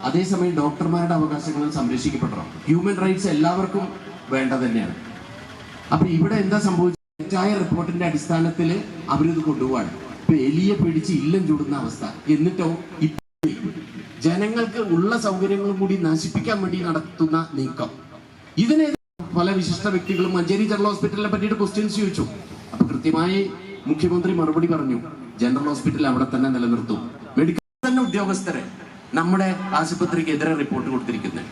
അതേസമയം ഡോക്ടർമാരുടെ അവകാശങ്ങൾ സംരക്ഷിക്കപ്പെടണം. ഹ്യൂമൻ റൈറ്റ്സ് എല്ലാവർക്കും വേണ്ട തന്നെയാണ്. അപ്പൊ ഇവിടെ എന്താ സംഭവിച്ചത്? തെറ്റായ റിപ്പോർട്ടിന്റെ അടിസ്ഥാനത്തിൽ അവരിത് കൊണ്ടുപോവാണ്. ഇപ്പൊ എലിയെ പിടിച്ച് ഇല്ലം ചൂടുന്ന അവസ്ഥ. എന്നിട്ടോ ജനങ്ങൾക്ക് ഉള്ള സൗകര്യങ്ങളും കൂടി നശിപ്പിക്കാൻ വേണ്ടി നടത്തുന്ന നീക്കം. ഇതിനെ പല വിശിഷ്ട വ്യക്തികളും മഞ്ചേരി ജനറൽ ഹോസ്പിറ്റലിനെ പറ്റിയിട്ട് ക്വസ്റ്റ്യൻസ് ചോദിച്ചു. അപ്പൊ കൃത്യമായി മുഖ്യമന്ത്രി മറുപടി പറഞ്ഞു. ജനറൽ ഹോസ്പിറ്റൽ അവിടെ തന്നെ നിലനിർത്തും. മെഡിക്കൽ തന്നെ ഉദ്യോഗസ്ഥരെ. നമ്മുടെ ആശുപത്രിക്ക് എതിരെ റിപ്പോർട്ട് കൊടുത്തിരിക്കുന്നത്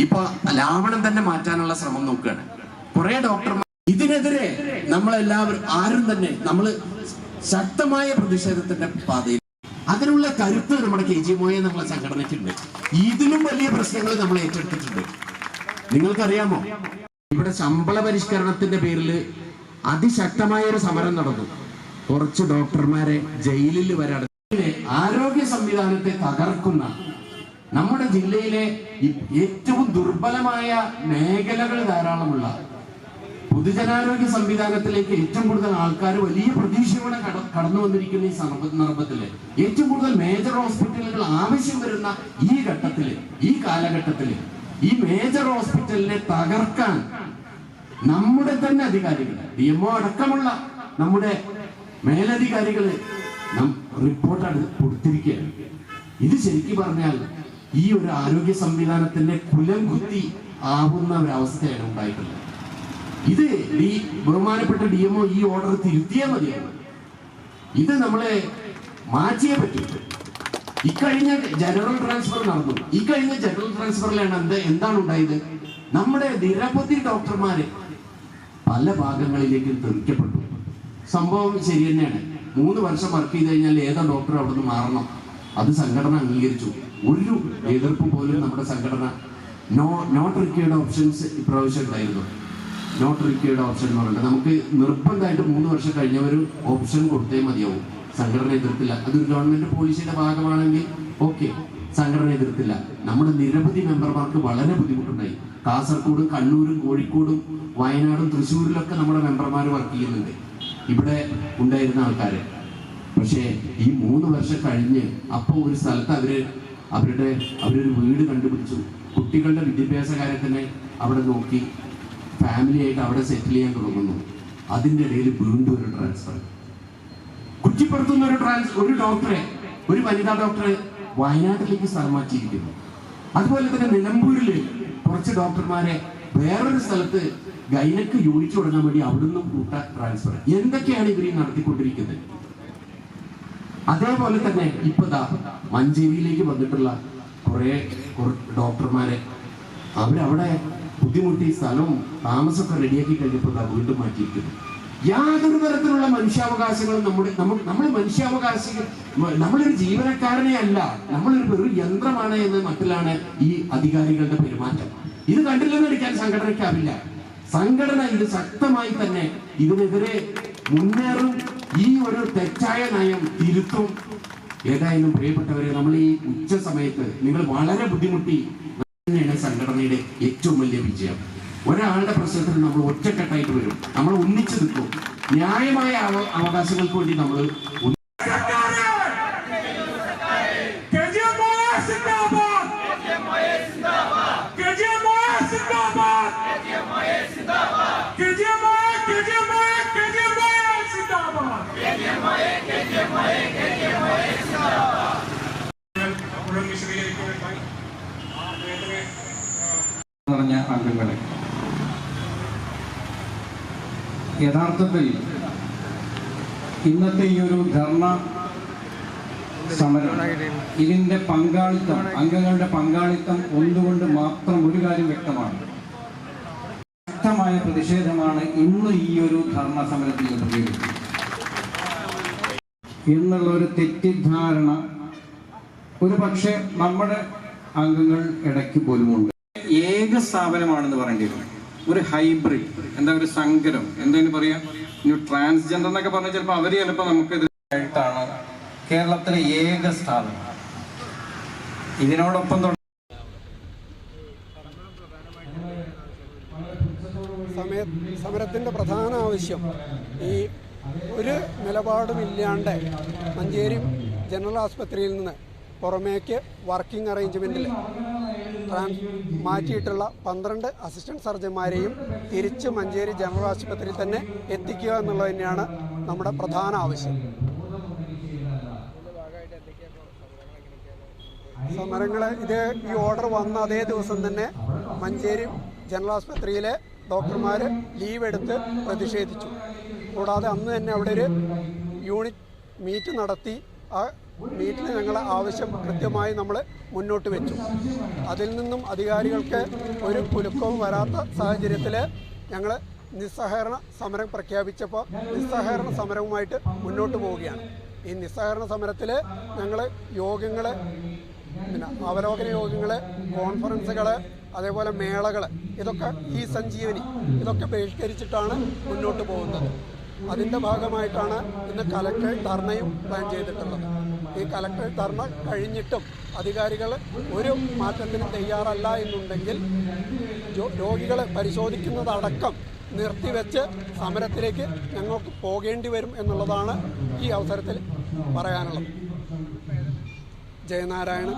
ഇപ്പൊ ലാവണം തന്നെ മാറ്റാനുള്ള ശ്രമം നോക്കുകയാണ്. കുറെ ഡോക്ടർമാർ ഇതിനെതിരെ നമ്മളെല്ലാവരും ആരും തന്നെ നമ്മൾ ശക്തമായ പ്രതിഷേധത്തിന്റെ പാതയിൽ. അതിനുള്ള കരുത്ത് നമ്മുടെ കെ ജി മോയെ നമ്മളെ സംഘടനയ്ക്കുണ്ട്. ഇതിലും വലിയ പ്രശ്നങ്ങൾ നമ്മൾ ഏറ്റെടുത്തിട്ടുണ്ട്. നിങ്ങൾക്കറിയാമോ? ഇവിടെ ശമ്പള പരിഷ്കരണത്തിന്റെ പേരിൽ അതിശക്തമായ ഒരു സമരം നടന്നു. കുറച്ച് ഡോക്ടർമാരെ ജയിലിൽ വരെ ആരോഗ്യ സംവിധാനത്തെ തകർക്കുന്ന നമ്മുടെ ജില്ലയിലെ ഏറ്റവും ദുർബലമായ മേഖലകൾ ധാരാളമുള്ള പൊതുജനാരോഗ്യ സംവിധാനത്തിലേക്ക് ഏറ്റവും കൂടുതൽ ആൾക്കാർ വലിയ പ്രതീക്ഷയോടെ കട- കടന്നു വന്നിരിക്കുന്ന ഈ സന്ദർഭത്തിൽ ഏറ്റവും കൂടുതൽ മേജർ ഹോസ്പിറ്റലുകൾ ആവശ്യം വരുന്ന ഈ ഘട്ടത്തിൽ ഈ കാലഘട്ടത്തിൽ ഈ മേജർ ഹോസ്പിറ്റലിനെ തകർക്കാൻ നമ്മുടെ തന്നെ അധികാരികൾ ഡി അടക്കമുള്ള നമ്മുടെ മേലധികാരികൾ നം- റിപ്പോർട്ട് കൊടുത്തിരിക്കുകയാണ് ഇത് ശരിക്കും പറഞ്ഞാൽ ഈ ഒരു ആരോഗ്യ സംവിധാനത്തിന്റെ കുലം കുത്തി ആവുന്ന ഒരവസ്ഥയാണ് ഉണ്ടായിട്ടുള്ളത്. ഇത് ഈ ബഹുമാനപ്പെട്ട ഡി എംഒ ഈ ഓർഡർ തിരുത്തിയാൽ മതിയാണ് ഇത് നമ്മളെ മാറ്റിയേ പറ്റും. ഇക്കഴിഞ്ഞ ജനറൽ ട്രാൻസ്ഫർ നടന്നു. ഈ കഴിഞ്ഞ ജനറൽ ട്രാൻസ്ഫറിലാണ് എന്ത് എന്താണ് ഉണ്ടായത്? നമ്മുടെ നിരവധി ഡോക്ടർമാര് പല ഭാഗങ്ങളിലേക്കും തെറിക്കപ്പെട്ടു. സംഭവം ശരി തന്നെയാണ്. മൂന്ന് വർഷം വർക്ക് ചെയ്ത് കഴിഞ്ഞാൽ ഏതാ ഡോക്ടർ അവിടുന്ന് മാറണം? അത് സംഘടന അംഗീകരിച്ചു. ഒരു എതിർപ്പ് പോലും നമ്മുടെ സംഘടന നോ നോട്ട് റിക്വേർഡ് ഓപ്ഷൻസ് ഇപ്രാവശ്യം ഉണ്ടായിരുന്നു. നോട്ട് റിക്വേർഡ് ഓപ്ഷൻ എന്ന് പറയുന്നത് നമുക്ക് നിർബന്ധമായിട്ട് മൂന്ന് വർഷം കഴിഞ്ഞവർ ഓപ്ഷൻ കൊടുത്തേ മതിയാവും. സംഘടന എതിർത്തില്ല. അതൊരു ഗവൺമെന്റ് പോളിസിയുടെ ഭാഗമാണെങ്കിൽ ഓക്കെ സംഘടന എതിർത്തില്ല. നമ്മുടെ നിരവധി മെമ്പർമാർക്ക് വളരെ ബുദ്ധിമുട്ടുണ്ടായി. കാസർഗോഡും കണ്ണൂരും കോഴിക്കോടും വയനാടും തൃശ്ശൂരിലൊക്കെ നമ്മുടെ മെമ്പർമാർ വർക്ക് ചെയ്യുന്നുണ്ട്. ഇവിടെ ഉണ്ടായിരുന്ന ആൾക്കാർ പക്ഷേ ഈ മൂന്ന് വർഷം കഴിഞ്ഞ് അപ്പോൾ ഒരു സ്ഥലത്ത് അവർ അവരുടെ അവരൊരു വീട് കണ്ടുപിടിച്ചു. കുട്ടികളുടെ വിദ്യാഭ്യാസ കാര്യത്തിനെ അവിടെ നോക്കി ഫാമിലിയായിട്ട് അവിടെ സെറ്റിൽ ചെയ്യാൻ തുടങ്ങുന്നു. അതിന്റെ ഇടയിൽ വീണ്ടും ഒരു ട്രാൻസ്ഫർ കുറ്റിപ്പുറത്തുനിന്ന് ഒരു ട്രാൻസ് ഒരു ഡോക്ടറെ ഒരു വനിതാ ഡോക്ടറെ വയനാട്ടിലേക്ക് സ്ഥലം മാറ്റിയിരിക്കുന്നു. അതുപോലെ തന്നെ നിലമ്പൂരിൽ കുറച്ച് ഡോക്ടർമാരെ വേറൊരു സ്ഥലത്ത് ഗൈനക്ക് യൂണിറ്റ് തുടങ്ങാൻ വേണ്ടി അവിടുന്ന് കൂട്ട ട്രാൻസ്ഫർ എന്തൊക്കെയാണ് ഇവർ നടത്തിക്കൊണ്ടിരിക്കുന്നത്? അതേപോലെ തന്നെ ഇപ്പൊ മഞ്ചേരിയിലേക്ക് വന്നിട്ടുള്ള കുറെ ഡോക്ടർമാരെ. അവരവിടെ ബുദ്ധിമുട്ടി സ്ഥലവും താമസമൊക്കെ റെഡിയാക്കി കഴിഞ്ഞപ്പോൾ വീണ്ടും മാറ്റിയിരിക്കുന്നു. യാതൊരു തരത്തിലുള്ള മനുഷ്യാവകാശങ്ങളും നമ്മുടെ നമ്മൾ നമ്മൾ മനുഷ്യാവകാശികൾ നമ്മളൊരു ജീവനക്കാരനെ അല്ല. നമ്മളൊരു വെറും യന്ത്രമാണ് എന്ന മട്ടിലാണ് ഈ അധികാരികളുടെ പെരുമാറ്റം. ഇത് കണ്ടില്ലെന്ന് അടിക്കാൻ സംഘടനയ്ക്കാവില്ല. സംഘടന ഇത് ശക്തമായി തന്നെ ഇതിനെതിരെ മുന്നേറും. ഈ ഒരു തെറ്റായ നയം തിരുത്തും. ഏതായാലും പ്രിയപ്പെട്ടവരെ നമ്മൾ ഈ ഉച്ച സമയത്ത് നിങ്ങൾ വളരെ ബുദ്ധിമുട്ടി. തന്നെയാണ് സംഘടനയുടെ ഏറ്റവും വലിയ വിജയം. ഒരാളുടെ പ്രശ്നത്തിൽ നമ്മൾ ഒറ്റക്കെട്ടായിട്ട് വരും. നമ്മൾ ഒന്നിച്ചു നിൽക്കും. ന്യായമായ അവ- അവകാശങ്ങൾക്ക് വേണ്ടി നമ്മൾ യഥാർത്ഥത്തിൽ ഇന്നത്തെ ഈ ഒരു ധർണ സമരം ഇതിന്റെ പങ്കാളിത്തം അംഗങ്ങളുടെ പങ്കാളിത്തം ഒന്നുകൊണ്ട് മാത്രം ഒരു കാര്യം വ്യക്തമാണ്? ശക്തമായ പ്രതിഷേധമാണ് ഇന്ന് ഈ ഒരു ധർണ സമരത്തിൽ എന്നുള്ള ഒരു തെറ്റിദ്ധാരണ ഒരു പക്ഷേ നമ്മുടെ അംഗങ്ങൾ ഇടയ്ക്ക് പോലുമുണ്ട്. ഏക സ്ഥാപനമാണെന്ന് പറയേണ്ടി വരും. ഒരു ഹൈബ്രിഡ് എന്താ ഒരു സങ്കരം എന്തെങ്കിലും പറയാ? ഇനി ട്രാൻസ്ജെൻഡർ എന്നൊക്കെ പറഞ്ഞാൽ ചിലപ്പോൾ അവർ ചിലപ്പോൾ നമുക്കെതിരായിട്ടാണ് കേരളത്തിലെ ഏക സ്ഥാപനം. ഇതിനോടൊപ്പം സമരത്തിന്റെ പ്രധാന ആവശ്യം ഈ ഒരു നിലപാടുമില്ലാണ്ട് മഞ്ചേരി ജനറൽ ആസ്പത്രിയിൽ നിന്ന് പുറമേക്ക് വർക്കിംഗ് അറേഞ്ച്മെന്റിൽ ട്രാൻസ് മാറ്റിയിട്ടുള്ള പന്ത്രണ്ട് അസിസ്റ്റന്റ് സർജന്മാരെയും തിരിച്ച് മഞ്ചേരി ജനറൽ ആശുപത്രിയിൽ തന്നെ എത്തിക്കുക എന്നുള്ളത് തന്നെയാണ് നമ്മുടെ പ്രധാന ആവശ്യം. സമരങ്ങൾ ഇത് ഈ ഓർഡർ വന്ന അതേ ദിവസം തന്നെ മഞ്ചേരി ജനറൽ ആശുപത്രിയിലെ ഡോക്ടർമാർ ലീവ് എടുത്ത് പ്രതിഷേധിച്ചു. കൂടാതെ അന്ന് തന്നെ അവിടെ ഒരു യൂണിറ്റ് മീറ്റ് നടത്തി. ആ മീറ്റിൽ ഞങ്ങളെ ആവശ്യം കൃത്യമായി നമ്മൾ മുന്നോട്ട് വെച്ചു. അതിൽ നിന്നും അധികാരികൾക്ക് ഒരു കുലുക്കവും വരാത്ത സാഹചര്യത്തിൽ ഞങ്ങൾ നിസ്സഹകരണ സമരം പ്രഖ്യാപിച്ചപ്പോൾ നിസ്സഹകരണ സമരവുമായിട്ട് മുന്നോട്ട് പോവുകയാണ്. ഈ നിസ്സഹകരണ സമരത്തിൽ ഞങ്ങൾ യോഗങ്ങൾ പിന്നെ അവലോകന യോഗങ്ങൾ കോൺഫറൻസുകൾ അതേപോലെ മേളകൾ ഇതൊക്കെ ഈ സഞ്ജീവനി ഇതൊക്കെ ബഹിഷ്കരിച്ചിട്ടാണ് മുന്നോട്ട് പോകുന്നത്. അതിന്റെ ഭാഗമായിട്ടാണ് ഇന്ന് കലക്ടർ ധർണയും പ്ലാൻ ചെയ്തിട്ടുള്ളത്. ഈ കലക്ടർ ധർണ കഴിഞ്ഞിട്ടും അധികാരികൾ ഒരു മാറ്റത്തിനും തയ്യാറല്ല എന്നുണ്ടെങ്കിൽ രോഗികളെ പരിശോധിക്കുന്നതടക്കം നിർത്തിവെച്ച് സമരത്തിലേക്ക് ഞങ്ങൾക്ക് പോകേണ്ടി വരും എന്നുള്ളതാണ് ഈ അവസരത്തിൽ പറയാനുള്ളത്. ജയനാരായണ.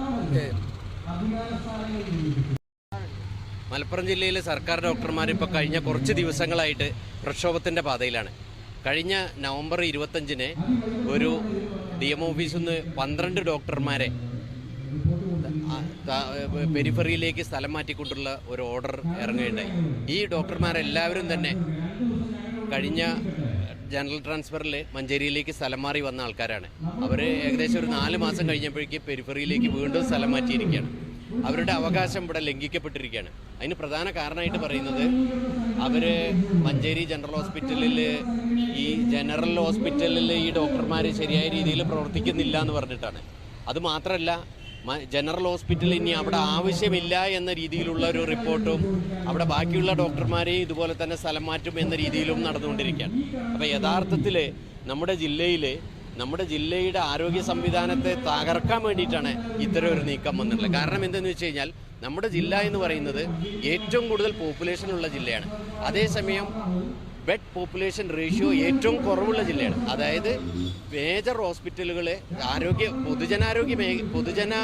മലപ്പുറം ജില്ലയിലെ സർക്കാർ ഡോക്ടർമാർ ഇപ്പോൾ കഴിഞ്ഞ കുറച്ച് ദിവസങ്ങളായിട്ട് പ്രക്ഷോഭത്തിന്റെ പാതയിലാണ്. കഴിഞ്ഞ നവംബർ ഇരുപത്തഞ്ചിന് ഒരു ഡി എം ഓഫീസിൽ നിന്ന് പന്ത്രണ്ട് ഡോക്ടർമാരെ പെരിഫറിയിലേക്ക് സ്ഥലം മാറ്റിക്കൊണ്ടുള്ള ഒരു ഓർഡർ ഇറങ്ങുകയുണ്ടായി. ഈ ഡോക്ടർമാരെല്ലാവരും തന്നെ കഴിഞ്ഞ ജനറൽ ട്രാൻസ്ഫറിൽ മഞ്ചേരിയിലേക്ക് സ്ഥലം മാറി വന്ന ആൾക്കാരാണ്. അവർ ഏകദേശം ഒരു നാല് മാസം കഴിഞ്ഞപ്പോഴേക്ക് പെരിഫറിയിലേക്ക് വീണ്ടും സ്ഥലം മാറ്റിയിരിക്കുകയാണ്. അവരുടെ അവകാശം ഇവിടെ ലംഘിക്കപ്പെട്ടിരിക്കുകയാണ്. അതിന് പ്രധാന കാരണമായിട്ട് പറയുന്നത് അവർ മഞ്ചേരി ജനറൽ ഹോസ്പിറ്റലിൽ ഈ ജനറൽ ഹോസ്പിറ്റലിൽ ഈ ഡോക്ടർമാർ ശരിയായ രീതിയിൽ പ്രവർത്തിക്കുന്നില്ല എന്ന് പറഞ്ഞിട്ടാണ്. അത് മാത്രമല്ല ജനറൽ ഹോസ്പിറ്റൽ ഇനി അവിടെ ആവശ്യമില്ല എന്ന രീതിയിലുള്ള ഒരു റിപ്പോർട്ടും അവിടെ ബാക്കിയുള്ള ഡോക്ടർമാരെയും ഇതുപോലെ തന്നെ സ്ഥലം മാറ്റും എന്ന രീതിയിലും നടന്നുകൊണ്ടിരിക്കുകയാണ്. അപ്പോൾ യഥാർത്ഥത്തിൽ നമ്മുടെ ജില്ലയിൽ നമ്മുടെ ജില്ലയുടെ ആരോഗ്യ സംവിധാനത്തെ തകർക്കാൻ വേണ്ടിയിട്ടാണ് ഇത്തരം ഒരു നീക്കം വന്നിട്ടുള്ളത്. കാരണം എന്തെന്ന് വെച്ച് കഴിഞ്ഞാൽ നമ്മുടെ ജില്ല എന്ന് പറയുന്നത് ഏറ്റവും കൂടുതൽ പോപ്പുലേഷൻ ഉള്ള ജില്ലയാണ്. അതേസമയം ബെഡ് പോപ്പുലേഷൻ റേഷ്യോ ഏറ്റവും കുറവുള്ള ജില്ലയാണ്. അതായത് മേജർ ഹോസ്പിറ്റലുകൾ ആരോഗ്യ പൊതുജനാരോഗ്യ പൊതുജന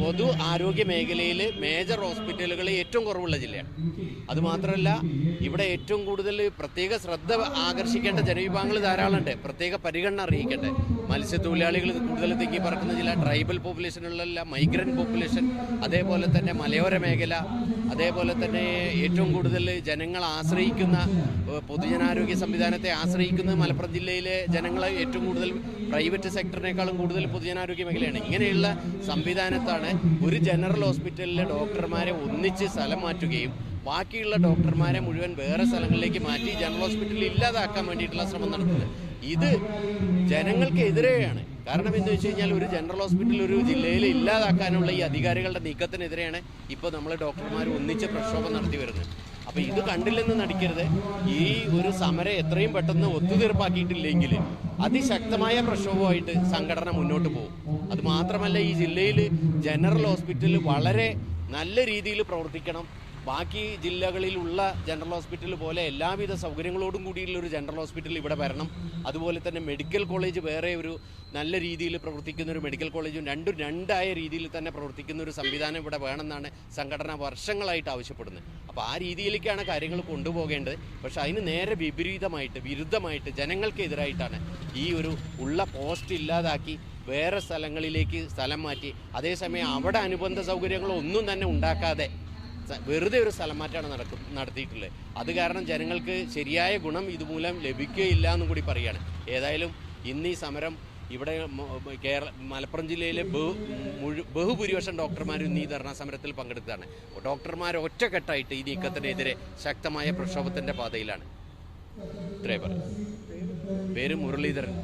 പൊതു ആരോഗ്യ മേഖലയിൽ മേജർ ഹോസ്പിറ്റലുകൾ ഏറ്റവും കുറവുള്ള ജില്ലയാണ്. അതുമാത്രമല്ല ഇവിടെ ഏറ്റവും കൂടുതൽ പ്രത്യേക ശ്രദ്ധ ആകർഷിക്കേണ്ട ജനവിഭാഗങ്ങൾ ധാരാളമുണ്ട്. പ്രത്യേക പരിഗണന അറിയിക്കേണ്ടത് മത്സ്യത്തൊഴിലാളികൾ കൂടുതൽ തിങ്ങി പറക്കുന്ന ജില്ല ട്രൈബൽ പോപ്പുലേഷനുള്ള മൈഗ്രന്റ് പോപ്പുലേഷൻ അതേപോലെ തന്നെ മലയോര മേഖല അതേപോലെ തന്നെ ഏറ്റവും കൂടുതൽ ജനങ്ങൾ ആശ്രയിക്കുന്ന പൊതുജനാരോഗ്യ സംവിധാനത്തെ ആശ്രയിക്കുന്നത് മലപ്പുറം ജില്ലയിലെ ജനങ്ങൾ ഏറ്റവും കൂടുതൽ പ്രൈവറ്റ് സെക്ടറിനേക്കാളും കൂടുതൽ പൊതുജനാരോഗ്യ മേഖലയാണ്. ഇങ്ങനെയുള്ള സംവിധാനത്താണ് ഒരു ജനറൽ ഹോസ്പിറ്റലിലെ ഡോക്ടർമാരെ ഒന്നിച്ച് സ്ഥലം മാറ്റുകയും ബാക്കിയുള്ള ഡോക്ടർമാരെ മുഴുവൻ വേറെ സ്ഥലങ്ങളിലേക്ക് മാറ്റി ജനറൽ ഹോസ്പിറ്റലിൽ ഇല്ലാതാക്കാൻ വേണ്ടിയിട്ടുള്ള ശ്രമം നടത്തുന്നത്. ഇത് ജനങ്ങൾക്കെതിരെയാണ്. കാരണം എന്ന് വെച്ച് കഴിഞ്ഞാൽ ഒരു ജനറൽ ഹോസ്പിറ്റൽ ഒരു ജില്ലയിൽ ഇല്ലാതാക്കാനുള്ള ഈ അധികാരികളുടെ നീക്കത്തിനെതിരെയാണ് ഇപ്പോൾ നമ്മൾ ഡോക്ടർമാർ ഒന്നിച്ച് പ്രക്ഷോഭം നടത്തി വരുന്നത്. അപ്പോൾ ഇത് കണ്ടില്ലെന്ന് നടിക്കരുത്. ഈ ഒരു സമരം എത്രയും പെട്ടെന്ന് ഒത്തുതീർപ്പാക്കിയിട്ടില്ലെങ്കിൽ അതിശക്തമായ പ്രക്ഷോഭമായിട്ട് സംഘടന മുന്നോട്ട് പോകും. അത് മാത്രമല്ല ഈ ജില്ലയിൽ ജനറൽ ഹോസ്പിറ്റൽ വളരെ നല്ല രീതിയിൽ പ്രവർത്തിക്കണം. ബാക്കി ജില്ലകളിലുള്ള ജനറൽ ഹോസ്പിറ്റൽ പോലെ എല്ലാവിധ സൗകര്യങ്ങളോടും കൂടിയുള്ള ഒരു ജനറൽ ഹോസ്പിറ്റൽ ഇവിടെ വരണം. അതുപോലെ തന്നെ മെഡിക്കൽ കോളേജ് വേറെ ഒരു നല്ല രീതിയിൽ പ്രവർത്തിക്കുന്ന ഒരു മെഡിക്കൽ കോളേജും രണ്ടും രണ്ടായ രീതിയിൽ തന്നെ പ്രവർത്തിക്കുന്ന ഒരു സംവിധാനം ഇവിടെ വേണമെന്നാണ് സംഘടന വർഷങ്ങളായിട്ട് ആവശ്യപ്പെടുന്നത്. അപ്പോൾ ആ രീതിയിലേക്കാണ് കാര്യങ്ങൾ കൊണ്ടുപോകേണ്ടത്. പക്ഷേ അതിന് നേരെ വിപരീതമായിട്ട് വിരുദ്ധമായിട്ട് ജനങ്ങൾക്കെതിരായിട്ടാണ് ഈ ഒരു ഉള്ള പോസ്റ്റ് ഇല്ലാതാക്കി വേറെ സ്ഥലങ്ങളിലേക്ക് സ്ഥലം മാറ്റി. അതേസമയം അവിടെ അനുബന്ധ സൗകര്യങ്ങളൊന്നും തന്നെ ഉണ്ടാക്കാതെ വെറുതെ ഒരു സ്ഥലം മാറ്റമാണ് നടക്കും നടത്തിയിട്ടുള്ളത്. അത് കാരണം ജനങ്ങൾക്ക് ശരിയായ ഗുണം ഇതുമൂലം ലഭിക്കുകയില്ല എന്നും കൂടി പറയുകയാണ് ഏതായാലും ഇന്ന് ഈ സമരം ഇവിടെ കേരള മലപ്പുറം ജില്ലയിലെ ബഹുഭൂരിപക്ഷം ഡോക്ടർമാരും ഈ ധർണാ സമരത്തിൽ പങ്കെടുത്തതാണ്. ഡോക്ടർമാർ ഒറ്റക്കെട്ടായിട്ട് ഈ നീക്കത്തിനെതിരെ ശക്തമായ പ്രക്ഷോഭത്തിന്റെ പാതയിലാണ്. ഇത്രേ പറയും പേര് മുരളീധരൻ